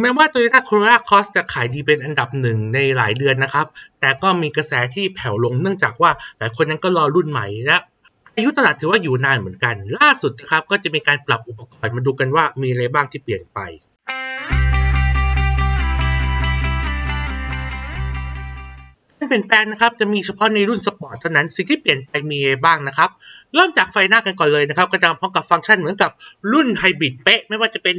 แม้ว่า Toyota Corolla Cross จะขายดีเป็นอันดับหนึ่งในหลายเดือนนะครับ แต่ก็มีกระแสที่แผ่วลงเนื่องจากว่าหลายคนนั้นก็รอรุ่นใหม่และอายุตลาดถือว่าอยู่นานเหมือนกัน ล่าสุดนะครับก็จะมีการปรับอุปกรณ์มาดูกันว่ามีอะไรบ้างที่เปลี่ยนไป ปลี่ยนแปลงนะครับจะมีเฉพาะในรุ่นสปอร์ตเท่านั้นสิ่งที่เปลี่ยนไปมีอะไรบ้างนะครับ เริ่มจากไฟหน้ากันก่อนเลยนะครับ ก็จะพร้อมกับฟังก์ชันเหมือนกับรุ่นไฮบริดเป๊ะ ไม่ว่าจะเป็น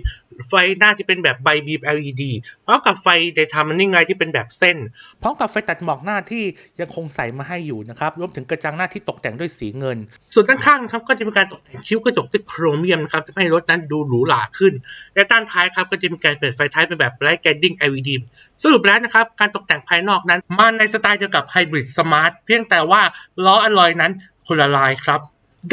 ไฟหน้าที่เป็นแบบไบบีม LED พร้อมกับไฟ daytime running light ที่เป็นแบบเส้น พร้อมกับไฟตัดหมอกหน้าที่ยังคงใส่มาให้อยู่นะครับรวมถึงกระจังหน้าที่ตกแต่งด้วยสีเงิน ส่วนด้านข้างนะครับก็จะมีการตกแต่งคิ้วกระจกด้วยโครเมียมนะครับทำให้รถนั้นดูหรูหราขึ้นและด้านท้ายครับก็จะมีการเปลี่ยนไฟท้ายเป็นแบบ Bright Guiding LED สรุปแล้วนะครับการตกแต่งภายนอกนั้นมาในสไตล์เดียวกับ Hybrid Smart เพียงแต่ว่าล้ออลลอยนั้นคนละลายครับ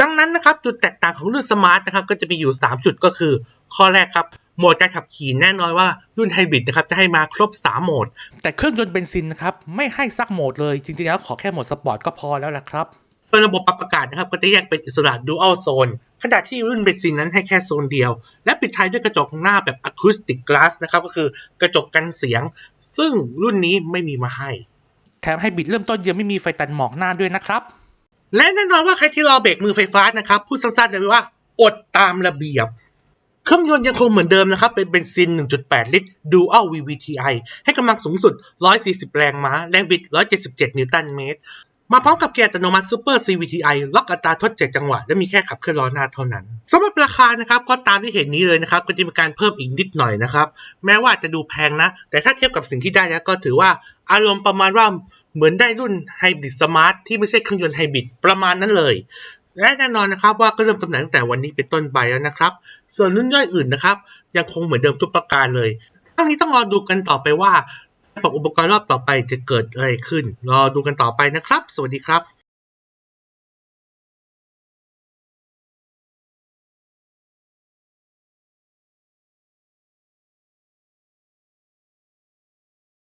ดังนั้นนะครับจุดแตกต่างของรุ่น Smart นะครับก็จะมีอยู่ 3 จุดก็คือ ข้อแรกครับโหมดการขับขี่แน่นอนว่ารุ่น Hybrid นะครับจะให้มาครบ 3 โหมด แต่เครื่องยนต์เบนซินนะครับไม่ให้สักโหมดเลยจริงๆแล้วขอแค่โหมดสปอร์ตก็พอแล้วละครับโดยระบบปรับอากาศนะครับก็จะแยกเป็นอิสระ Dual Zone ขณะที่รุ่นเบนซินนั้นให้แค่โซนเดียว และปิดท้ายด้วยกระจกหน้าแบบ Acoustic Glass นะครับก็คือกระจกกันเสียง ซึ่งรุ่นนี้ไม่มีมาให้ แถมให้บิดเริ่มต้นยังไม่มีไฟตันหมอกหน้าด้วยนะครับ และแน่นอนว่าใครที่รอเบรกมือไฟฟ้านะครับพูดสั้นๆเลยว่า อดตามระเบียบ เครื่องยนต์ยังคงเหมือนเดิมนะครับ เป็นเบนซิน 1.8 ลิตร Dual VVTi ให้กำลังสูงสุด 140 แรงม้า แรงบิด 177 นิวตันเมตร มาพร้อมกับเกียร์อัตโนมัติ Super CVTi ล็อกอัตราทด 7 จังหวะ และมีแค่ขับเคลื่อนล้อหน้าเท่านั้นสำหรับราคานะครับก็ตามที่เห็นนี้เลยนะครับก็จะมีการเพิ่มอีกนิดหน่อยนะครับ แม้ว่าจะดูแพงนะ แต่ถ้าเทียบกับสิ่งที่ได้แล้วก็ถือว่าอารมณ์ประมาณว่าเหมือนได้รุ่นไฮบริดสมาร์ทที่ไม่ใช่เครื่องยนต์ไฮบริดประมาณนั้นเลยและแน่นอนนะครับว่าก็เริ่มจำหน่ายตั้งแต่วันนี้เป็นต้นไปแล้วนะครับ ส่วนรุ่นย่อยอื่นนะครับ ยังคงเหมือนเดิมทุกประการเลยทั้งนี้ต้องรอดูกันต่อไปว่า ปรับอุปกรณ์รอบต่อไปจะเกิดอะไรขึ้น รอดูกันต่อไปนะครับ สวัสดีครับ